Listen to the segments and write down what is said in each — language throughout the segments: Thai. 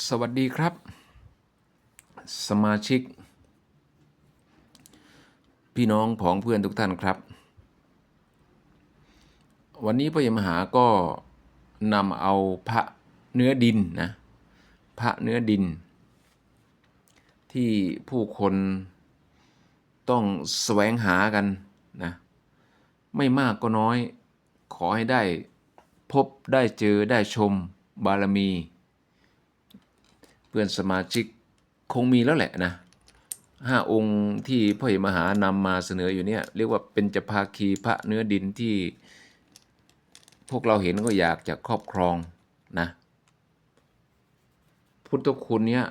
สวัสดีครับ สมาชิก พี่น้องผองเพื่อนทุกท่านครับ วันนี้พระยมหาก็นำเอาพระเนื้อดินนะพระเนื้อดิน ที่ผู้คนต้องแสวงหากันนะไม่มากก็น้อยขอให้ได้พบได้เจอได้ชมบารมี เพื่อนสมาชิกคงมีแล้วแหละนะห้าองค์ที่พ่อเหมหานำมาเสนออยู่เนี่ยเรียกว่าเป็นจภาคีพระเนื้อดินที่พวกเราเห็นก็อยากจะครอบครองนะพุทธคุณเนี่ย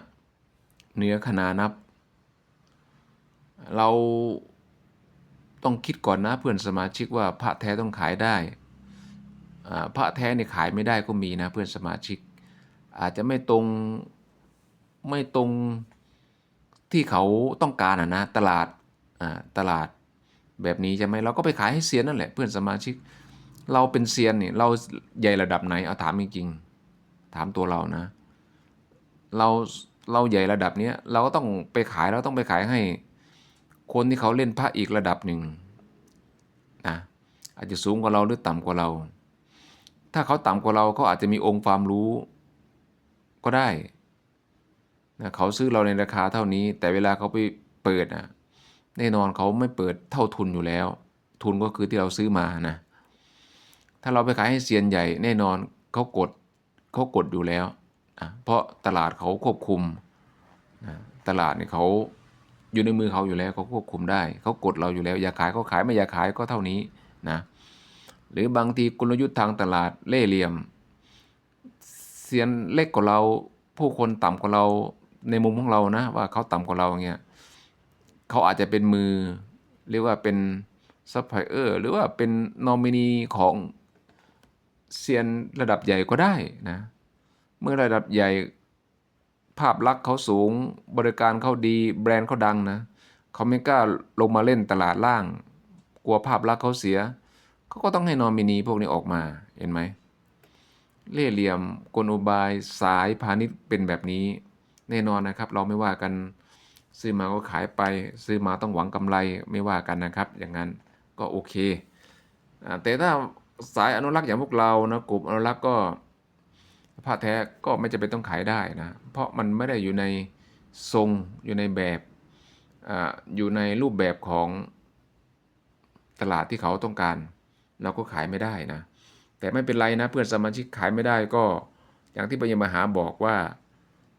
เนื้อขนานับ เราต้องคิดก่อนนะเพื่อนสมาชิกว่าพระแท้ต้องขายได้พระแท้เนี่ยขายไม่ได้ก็มีนะเพื่อนสมาชิก อาจจะไม่ตรง ไม่ตรงที่เขาต้องการอะนะตลาดอ่าตลาดแบบนี้ใช่ไหมเราก็ไปขายให้เซียนนั่นแหละเพื่อนสมาชิก เราเป็นเซียนเนี่ยเราใหญ่ระดับไหนเอาถามจริงๆถามตัวเรานะ เราเราใหญ่ระดับเนี้ยเราก็ต้องไปขายเราต้องไปขายให้ คนที่เขาเล่นพระอีกระดับหนึ่งนะอาจจะสูงกว่าเราหรือต่ำกว่าเรา ถ้าเขาต่ำกว่าเราเขาอาจจะมีองค์ความรู้ก็ได้ นะเขาซื้อเราในราคาเท่านี้ แต่เวลาเขาไปเปิดนะแน่นอนเขาไม่เปิดเท่าทุนอยู่แล้ว ทุนก็คือที่เราซื้อมานะถ้าเราไปขายให้เซียนใหญ่แน่นอนเขากดเขากดอยู่แล้วอะเพราะตลาดเขาควบคุมนะตลาดเนี่ยเขาอยู่ในมือเขาอยู่แล้วเขาควบคุมได้ เขากดเราอยู่แล้ว อยากขายก็ขายไม่อยากขายก็เท่านี้นะหรือบางทีกลยุทธ์ทางตลาดเล่เหลี่ยมเซียนเล็กกว่าเราผู้คนต่ำกว่าเรา ในมุมของเรานะว่าเขาต่ำกว่าเราเงี้ยเขาอาจจะเป็นมือเรียกว่าเป็นซัพพลายเออร์หรือว่าเป็นนอมินีของเซียนระดับใหญ่ก็ได้นะ เมื่อระดับใหญ่ภาพลักษณ์เขาสูงบริการเขาดีแบรนด์เขาดังนะเขาไม่กล้าลงมาเล่นตลาดล่าง กลัวภาพลักษณ์เขาเสียเขาก็ต้องให้นอมินีพวกนี้ออกมาเห็นไหมเล่เหลี่ยมกลอุบายสายพาณิชย์เป็นแบบนี้ แน่นอนนะครับ เราไม่ว่ากันซื้อมาก็ขายไป ซื้อมาต้องหวังกำไรไม่ว่ากันนะครับ อย่างนั้นก็โอเคอแต่ถ้าสายอนุรักษ์อย่างพวกเรานะกลุ่มอนุรักษ์ก็ผ้าแท้ก็ไม่จำเป็นต้องขายได้นะเพราะมันไม่ได้อยู่ในทรงอยู่ในแบบออยู่ในรูปแบบของตลาดที่เขาต้องการ เราก็ขายไม่ได้นะแต่ไม่เป็นไรนะเพื่อนสมาชิกขายไม่ได้ก็อย่างที่พญามหาบอกว่า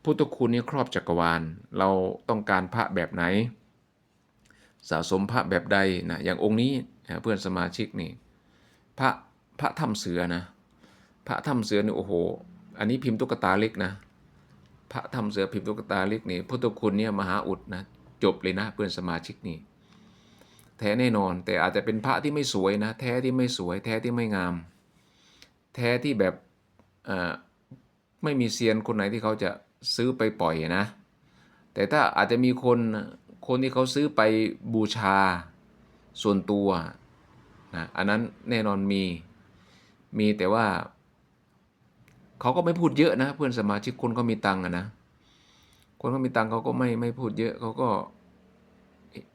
พุทธคุณนี้ครอบจักรวาล เราต้องการพระแบบไหน สะสมพระแบบใดนะอย่างองค์นี้นะเพื่อนสมาชิกนี่พระพระถ้ำเสือนะ พระถ้ำเสือนี่โอ้โห อันนี้พิมพ์ตุ๊กตาเล็กนะ พระถ้ำเสือพิมพ์ตุ๊กตาเล็กนี่พุทธคุณเนี่ยมหาอุดนะจบเลยนะเพื่อนสมาชิกนี่แท้แน่นอน แต่อาจจะเป็นพระที่ไม่สวยนะ แท้ที่ไม่สวย แท้ที่ไม่งาม แท้ที่แบบไม่มีเซียนคนไหนที่เขาจะ ซื้อไปปล่อยนะ แต่ถ้าอาจจะมีคนคนที่เขาซื้อไปบูชาส่วนตัวนะอันนั้นแน่นอนมีมีแต่ว่าเขาก็ไม่พูดเยอะนะ เพื่อนสมาชิกคนเขามีตังค์นะคนเขามีตังค์เขาก็ไม่ไม่พูดเยอะเขาก็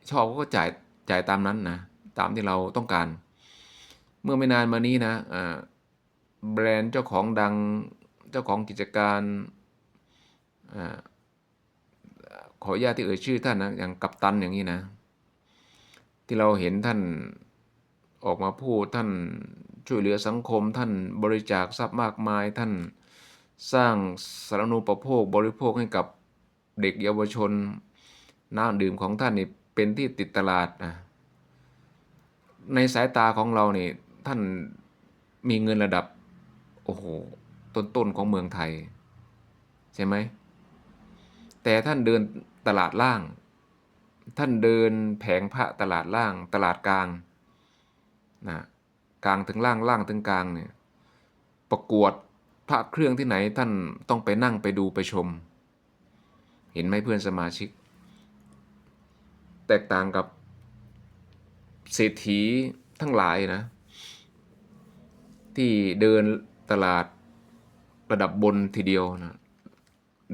ชอบเขาก็จ่ายจ่ายตามนั้นนะตามที่เราต้องการ เมื่อไม่นานมานี้นะแบรนด์เจ้าของดังเจ้าของกิจการ ขออนุญาตที่เอ่ยชื่อท่านนะอย่างกัปตันอย่างนี้นะ ที่เราเห็นท่านออกมาพูดท่านช่วยเหลือสังคม ท่านบริจาคทรัพย์มากมาย ท่านสร้างสารณูปโภคบริโภคให้กับเด็กเยาวชนน้ำดื่มของท่านนี่เป็นที่ติดตลาดนะในสายตาของเราเนี่ยท่านมีเงินระดับ โอ้โห ต้นๆของเมืองไทย ใช่ไหม แต่ท่านเดินตลาดล่าง ท่านเดินแผงพระตลาดล่าง ตลาดกลางนะกลางถึงล่างล่างถึงกลางเนี่ยประกวดพระเครื่องที่ไหนท่านต้องไปนั่งไปดูไปชม เห็นไหมเพื่อนสมาชิก แตกต่างกับเศรษฐีทั้งหลายนะ ที่เดินตลาดระดับบนทีเดียวนะ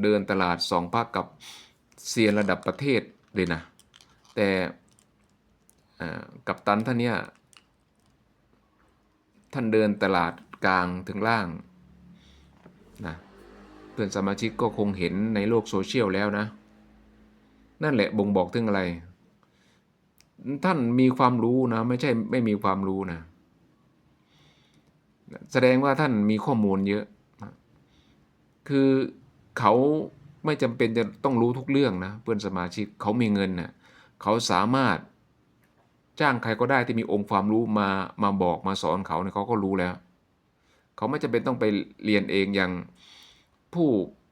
เดินตลาดสองพระกับเซียนระดับประเทศเลยนะ แต่กับตันท่านเนี้ยท่านเดินตลาดกลางถึงล่างนะเพื่อนสมาชิกก็คงเห็นในโลกโซเชียลแล้วนะ นั่นแหละบ่งบอกถึงอะไร ท่านมีความรู้นะ ไม่ใช่ไม่มีความรู้นะ แสดงว่าท่านมีข้อมูลเยอะ คือ เขาไม่จำเป็นจะต้องรู้ทุกเรื่องนะเพื่อนสมาชิกเขามีเงินนะเขาสามารถจ้างใครก็ได้ที่มีองค์ความรู้มามาบอกมาสอนเขาเนี่ยเขาก็รู้แล้ว เขาไม่จำเป็นต้องไปเรียนเองอย่างผู้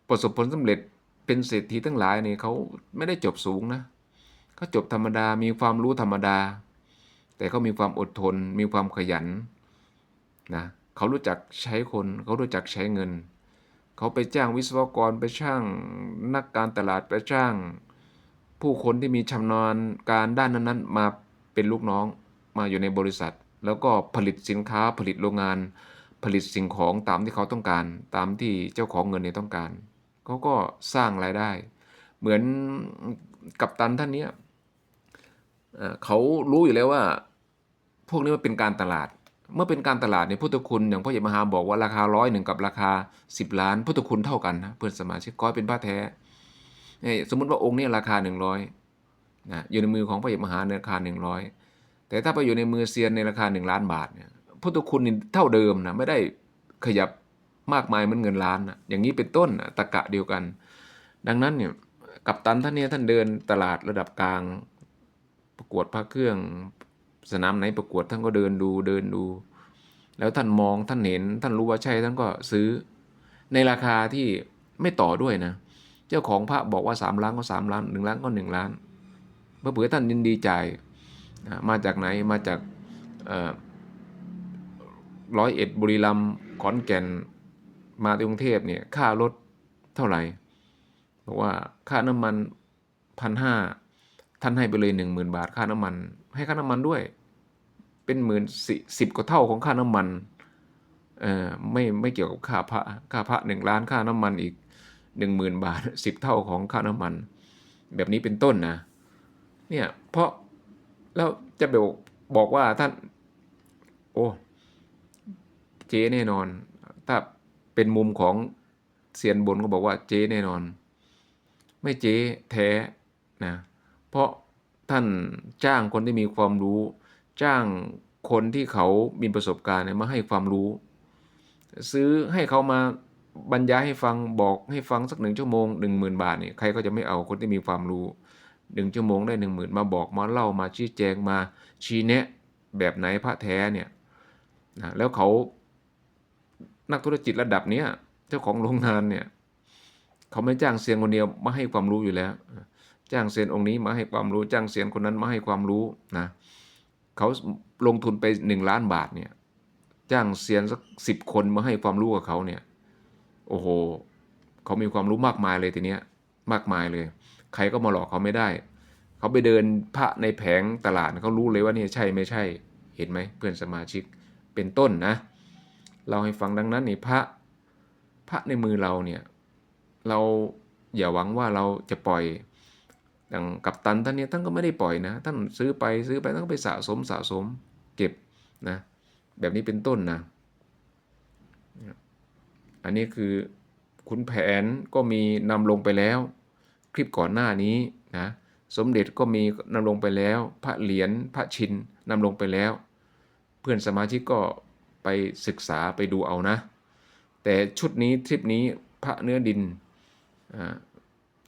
ประสบผลสำเร็จเป็นเศรษฐีทั้งหลายเนี่ยเขาไม่ได้จบสูงนะเขาจบธรรมดามีความรู้ธรรมดา แต่เขามีความอดทน มีความขยันนะเขารู้จักใช้คนเขารู้จักใช้เงิน เขาไปจ้างวิศวกรไปช่างนักการตลาดไปจ้าง ผู้คนที่มีชำนาญการด้านนั้นๆ มาเป็นลูกน้องมาอยู่ในบริษัท แล้วก็ผลิตสินค้าผลิตโรงงาน ผลิตสิ่งของตามที่เขาต้องการ ตามที่เจ้าของเงินเนี่ยต้องการเขาก็สร้างรายได้ เหมือนกัปตันท่านเนี้ยเอ่อเขารู้อยู่แล้วว่า พวกนี้มันเป็นการตลาด เมื่อเป็นการตลาดเนี่ยพุทธคุณอย่างพระเยมหาบอกว่าราคาร้อยหนึ่งกับราคา 10 ล้านพุทธคุณเท่ากันนะเพื่อนสมาชิกก้อยเป็นพระแท้สมมติว่าองค์นี้ราคา 100นะอยู่ในมือของพระเยมหาในราคา 100 แต่ถ้าไปอยู่ในมือเซียนในราคา 1 ล้านบาทเนี่ยพุทธคุณนี่เท่าเดิมนะไม่ได้ขยับมากมายเหมือนเงินล้านนะอย่างนี้เป็นต้นนะตะกะเดียวกัน ดังนั้นเนี่ยกัปตันท่านนี้ท่านเดินตลาดระดับกลางประกวดพระเครื่อง สนามไหนประกวดท่านก็เดินดูเดินดู แล้วท่านมองท่านเห็นท่านรู้ว่าใช่ท่านก็ซื้อ ในราคาที่ไม่ต่อด้วยนะ เจ้าของพระบอกว่า 3 ล้านก็ 3 ล้าน1ล้านก็ 1 ล้านเผื่อท่านยินดีจ่ายมาจากไหนมาจากร้อยเอ็ดบุรีรัมย์ขอนแก่นมาที่กรุงเทพเนี่ยค่ารถเท่าไหร่บอกว่าค่าน้ำมันพันห้า ท่านให้ไปเลยหนึ่งหมื่นบาทค่าน้ำมัน ให้ค่าน้ำมันด้วย เป็นหมื่นสิบกว่าเท่าของค่าน้ำมันเอ่อไม่ไม่เกี่ยวกับค่าพระค่าพระหนึ่งล้านค่าน้ำมันอีกหนึ่งหมื่นบาทสิบเท่าของค่าน้ำมัน แบบนี้เป็นต้นนะเนี่ยเพราะแล้วจะบอกบอกว่าท่าน โอ้เจ๊แน่นอน ถ้าเป็นมุมของเซียนบนก็บอกว่าเจ๊แน่นอน ไม่เจ๊แท้นะ เพราะท่านจ้างคนที่มีความรู้ จ้างคนที่เขามีประสบการณ์มาให้ความรู้ ซื้อให้เขามาบรรยายให้ฟังบอกให้ฟังสักหนึ่งชั่วโมงหนึ่งหมื่นบาทเนี่ยใครก็จะไม่เอาคนที่มีความรู้หนึ่งชั่วโมงได้หนึ่งหมื่นมาบอกมาเล่ามาชี้แจงมาชี้แนะ แบบไหนพระแท้เนี่ยนะแล้วเขานักธุรกิจระดับเนี้ยเจ้าของโรงงานเนี่ยเขาไม่จ้างเซียนคนเดียวมาให้ความรู้อยู่แล้ว จ้างเซียนองค์นี้มาให้ความรู้จ้างเซียนคนนั้นมาให้ความรู้นะเขาลงทุนไปหนึ่งล้านบาทเนี่ยจ้างเซียนสักสิบคนมาให้ความรู้กับเขาเนี่ยโอ้โหเขามีความรู้มากมายเลยทีเนี้ยมากมายเลย ใครก็มาหลอกเขาไม่ได้ เขาไปเดินพระในแผงตลาดเขารู้เลยว่านี่ใช่ไม่ใช่เห็นไหมเพื่อนสมาชิกเป็นต้นนะเราให้ฟังดังนั้นนี่พระพระในมือเราเนี่ยเราอย่าหวังว่าเราจะปล่อย อย่างกับตันท่านเนี่ยท่านก็ไม่ได้ปล่อยนะ ท่านซื้อไปซื้อไปท่านก็ไปสะสมสะสมเก็บนะแบบนี้เป็นต้นนะ อันนี้คือขุนแผนก็มีนำลงไปแล้ว คลิปก่อนหน้านี้นะสมเด็จก็มีนำลงไปแล้ว พระเหรียญพระชินนำลงไปแล้ว เพื่อนสมาชิกก็ไปศึกษาไปดูเอานะ แต่ชุดนี้ทริปนี้พระเนื้อดิน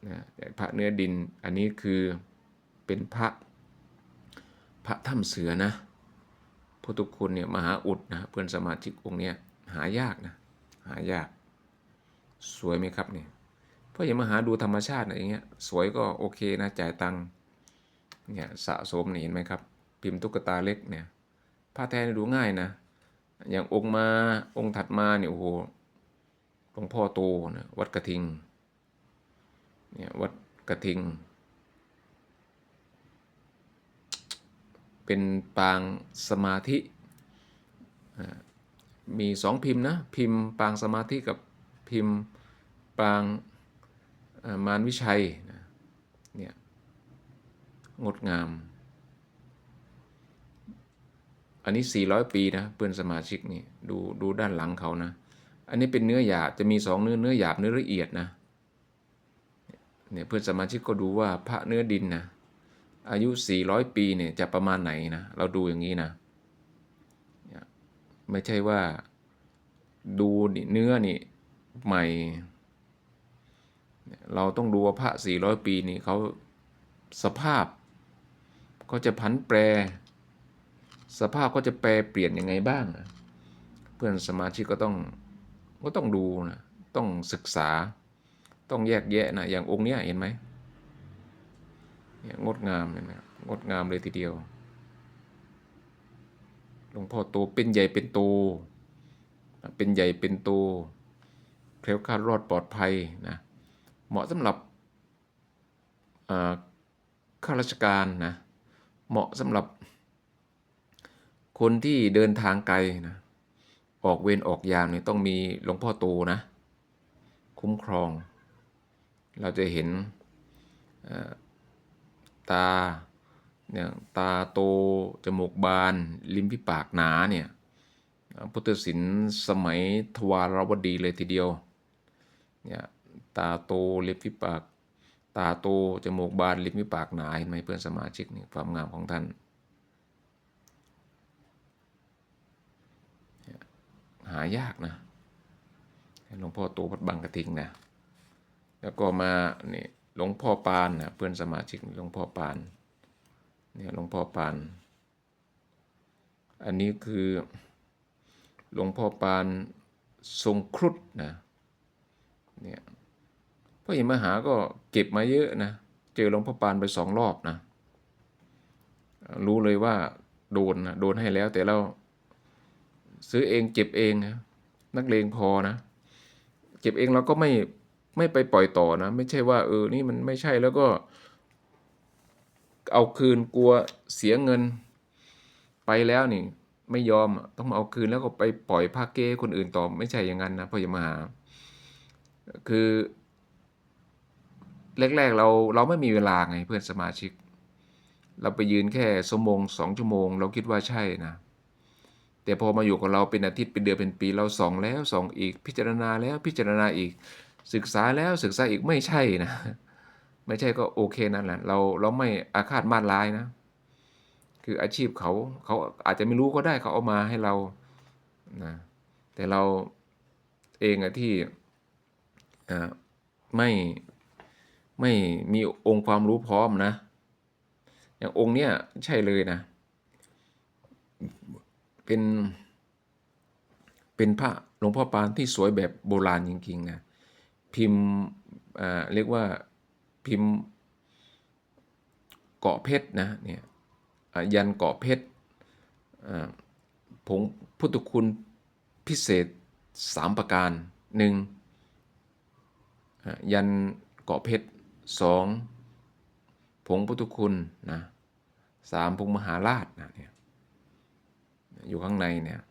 อ่พระเนื้อดินอันนี้คือเป็นพระพระถ้ำเสือนะพุทธคุณเนี่ยมหาอุดนะเพื่อนสมาชิกองค์เนี้ยหายากนะหายากสวยไหมครับเนี่ยเพราะอย่ามาหาดูธรรมชาตินะอย่างเงี้ยสวยก็โอเคนะจ่ายตังค์เนี่ยสะสมนี่เห็นไหมครับ พิมพ์ตุ๊กตาเล็กเนี่ยผ้าแท้ดูง่ายนะ อย่างองค์มาองค์ถัดมาเนี่ยโอ้โหหลวงพ่อโตนะวัดกระทิง เนี่ยวัดกระทิง เป็นปางสมาธิ มีสองพิมพ์นะ พิมพ์ปางสมาธิกับพิมพ์ปางมารวิชัยนะเนี่ยงดงาม อันนี้ 400 ปีนะเพื่อนสมาชิกนี่ดูดูด้านหลังเขานะ อันนี้เป็นเนื้อหยาบจะมีสองเนื้อเนื้อหยาบเนื้อละเอียดนะ เนี่ยเพื่อนสมาชิกก็ดูว่าพระเนื้อดินนะอายุ 400 ปีเนี่ยจะประมาณไหนนะเราดูอย่างนี้นะไม่ใช่ว่าดูเนื้อนี่ใหม่ เราต้องดูว่าพระ 400 ปีนี่เขาสภาพเขาจะผันแปร สภาพก็จะแปรเปลี่ยนยังไงบ้างนะเพื่อนสมาชิกก็ต้องก็ต้องดูนะต้องศึกษา ต้องแยกแยะนะอย่างองค์เนี้ยเห็นไหมเนี่ยงดงามเห็นไหมงดงามเลยทีเดียวหลวงพ่อโตเป็นใหญ่เป็นโต เป็นใหญ่เป็นโตแคล้วคลาดรอดปลอดภัยนะเหมาะสำหรับข้าราชการนะเหมาะสำหรับคนที่เดินทางไกลนะออกเวรออกยามเนี่ยต้องมีหลวงพ่อโตนะ คุ้มครอง เราจะเห็นตาเนี่ยตาโต จมูกบานริมฝีปากหนาเนี่ยพุทธศิลป์สมัยทวารวดีเลยทีเดียวเนี่ยตาโตริมฝีปาก ตาโต จมูกบานริมฝีปากหนาเห็นไหมเพื่อนสมาชิกนี่ความงามของท่านหายากนะหลวงพ่อโตวัดบางกระทิงนะ แล้วก็มาเนี่ยหลวงพ่อปานนะเพื่อนสมาชิกหลวงพ่อปานเนี่ยหลวงพ่อปาน อันนี้คือหลวงพ่อปานทรงครุฑนะเนี่ยพ่อหิมหาก็เก็บมาเยอะนะเจอหลวงพ่อปานไปสองรอบนะรู้เลยว่าโดนนะโดนให้แล้วแต่เราซื้อเองเจ็บเองนะนักเลงพอนะ เจ็บเองเราก็ไม่ ไม่ไปปล่อยต่อนะ ไม่ใช่ว่าเออนี่มันไม่ใช่แล้วก็ เอาคืนกลัวเสียเงิน ไปแล้วนี่ ไม่ยอมต้องมาเอาคืนแล้วก็ไปปล่อยภาคเก้คนอื่นต่อ ไม่ใช่อย่างนั้นนะพ่ออย่ามาหา คือ แรก ๆ เราเราไม่มีเวลาไงเพื่อนสมาชิก เราไปยืนแค่ชั่วโมงสองชั่วโมง เราคิดว่าใช่นะแต่พอมาอยู่กับเราเป็นอาทิตย์เป็นเดือนเป็นปี เราส่องแล้วส่องอีก พิจารณาแล้วพิจารณาอีก ศึกษาแล้วศึกษาอีกไม่ใช่นะ ไม่ใช่ก็โอเคนั่นแหละ เราเราไม่อาฆาตมาดร้ายนะ คืออาชีพเขาเขาอาจจะไม่รู้ก็ได้เขาเอามาให้เรานะแต่เราเองอะที่อ่าไม่ไม่มีองค์ความรู้พร้อมนะ อย่างองค์เนี้ยใช่เลยนะ เป็น เป็นพระหลวงพ่อปานที่สวยแบบโบราณจริงๆนะ พิมพ์เรียกว่าพิมพ์เกาะเพชรนะเนี่ยยันเกาะเพชรผงพุทธคุณพิเศษสามประการหนึ่งยันเกาะเพชรสองผงพุทธคุณนะสามผงมหาราชนะเนี่ยอยู่ข้างในเนี่ย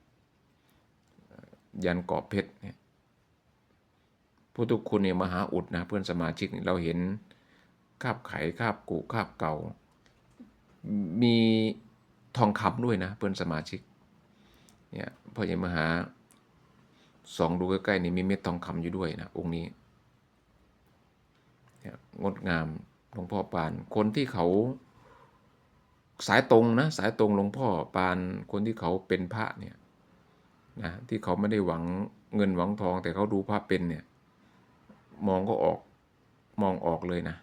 ยันเกาะเพชรเนี่ย พุทธคุณเนี่ยมหาอุดนะเพื่อนสมาชิกเราเห็นคาบไข่คาบกุคาบเก่า มีทองคำด้วยนะเพื่อนสมาชิกเนี่ยพ่อใหญ่มหาสองดูใกล้ๆนี่มีเม็ดทองคำอยู่ด้วยนะองค์นี้เนี่ยงดงามหลวงพ่อปาน คนที่เขาสายตรงนะสายตรงหลวงพ่อปานคนที่เขาเป็นพระเนี่ยนะที่เขาไม่ได้หวังเงินหวังทองแต่เขาดูพระเป็นเนี่ย มองก็ออกมองออกเลยนะ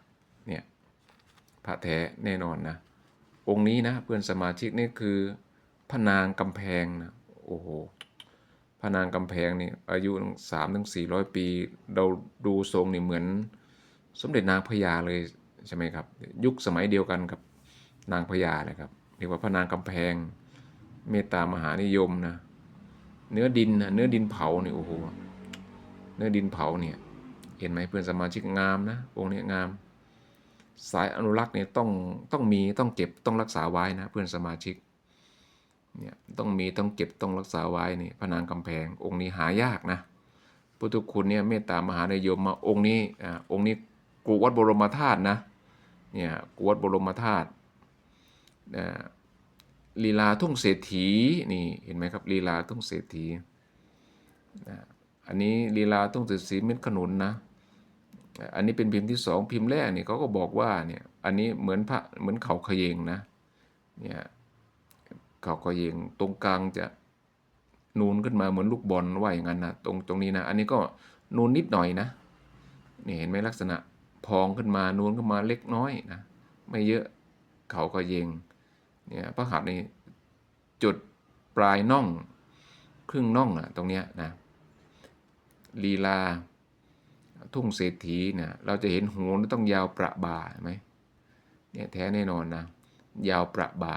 เนี่ยพระแท้แน่นอนนะ องค์นี้นะเพื่อนสมาชิกนี่คือพระนางกำแพงนะโอ้โหพระนางกำแพงนี่อายุสามถึงสี่ร้อยปี เราดูทรงนี่เหมือน สมเด็จนางพญาเลยใช่ไหมครับ ยุคสมัยเดียวกันกับนางพญาเลยครับเรียกว่าพระนางกำแพง เมตตามหานิยมนะเนื้อดินนะเนื้อดินเผาเนี่ยโอ้โหเนื้อดินเผาเนี่ย เห็นไหมเพื่อนสมาชิกงามนะองนี้งาม สายอนุรักษ์เนี่ยต้องต้องมีต้องเก็บต้องรักษาไว้นะเพื่อนสมาชิกเนี่ยต้องมีต้องเก็บต้องรักษาไว้นี่พระนางกำแพงองค์นี้หายากนะพุทธคุณเนี่ยเมตตามหานิยมมาองค์นี้อ่าองค์นี้กุวัดบรมธาตุนะเนี่ยกุวัดบรมธาตุนะลีลาทุ่งเศรษฐีนี่เห็นไหมครับลีลาทุ่งเศรษฐีนะอันนี้ลีลาทุ่งเศรษฐีเม็ดขนุนนะ อันนี้เป็นพิมพ์ที่สองพิมพ์แรกเนี่ยเขาก็บอกว่าเนี่ยอันนี้เหมือนพระเหมือนเขาเขยงนะเนี่ยเขาเขยงตรงกลางจะนูนขึ้นมาเหมือนลูกบอลว่าอย่างนั้นนะตรงตรงนี้นะ อันนี้ก็นูนนิดหน่อยนะนี่เห็นไหมลักษณะพองขึ้นมานูนขึ้นมาเล็กน้อยนะไม่เยอะเขาเขยงเนี่ยพระหัตถ์นี่จุดปลายน่อง ครึ่งน่องอะตรงเนี้ยนะลีลา ทุ่งเศรษฐีเนี่ยเราจะเห็นหูต้องยาวประบาไหมเนี่ยแท้แน่นอนนะยาวประบา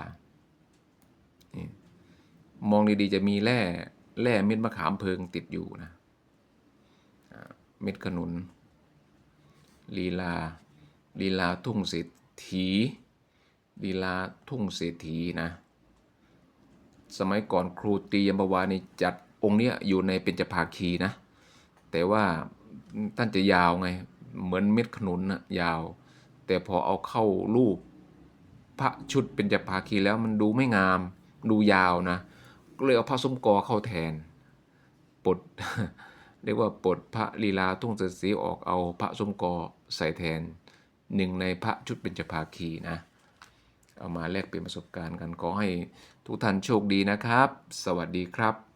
นี่มองดีๆจะมีแร่แร่เม็ดมะขามเพิงติดอยู่นะเม็ดขนุน ลีลา ลีลาทุ่งเศรษฐี ลีลาทุ่งเศรษฐีนะ สมัยก่อนครูตียมบวานี่จัดองค์เนี้ยอยู่ในเป็นจภาคีนะ แต่ว่า ท่านจะยาวไง เหมือนเม็ดขนุนนะยาว แต่พอเอาเข้ารูป พระชุดเป็นจภาคีแล้วมันดูไม่งาม ดูยาวนะ ก็เลยเอาพระสมกอเข้าแทนปลดเรียกว่าปลดพระลีลาทุ่งเศรษฐีออกเอาพระสมกอใส่แทนหนึ่งในพระชุดเป็นจภาคีนะเอามาแลกเปลี่ยนประสบการณ์กันขอให้ทุกท่านโชคดีนะครับ สวัสดีครับ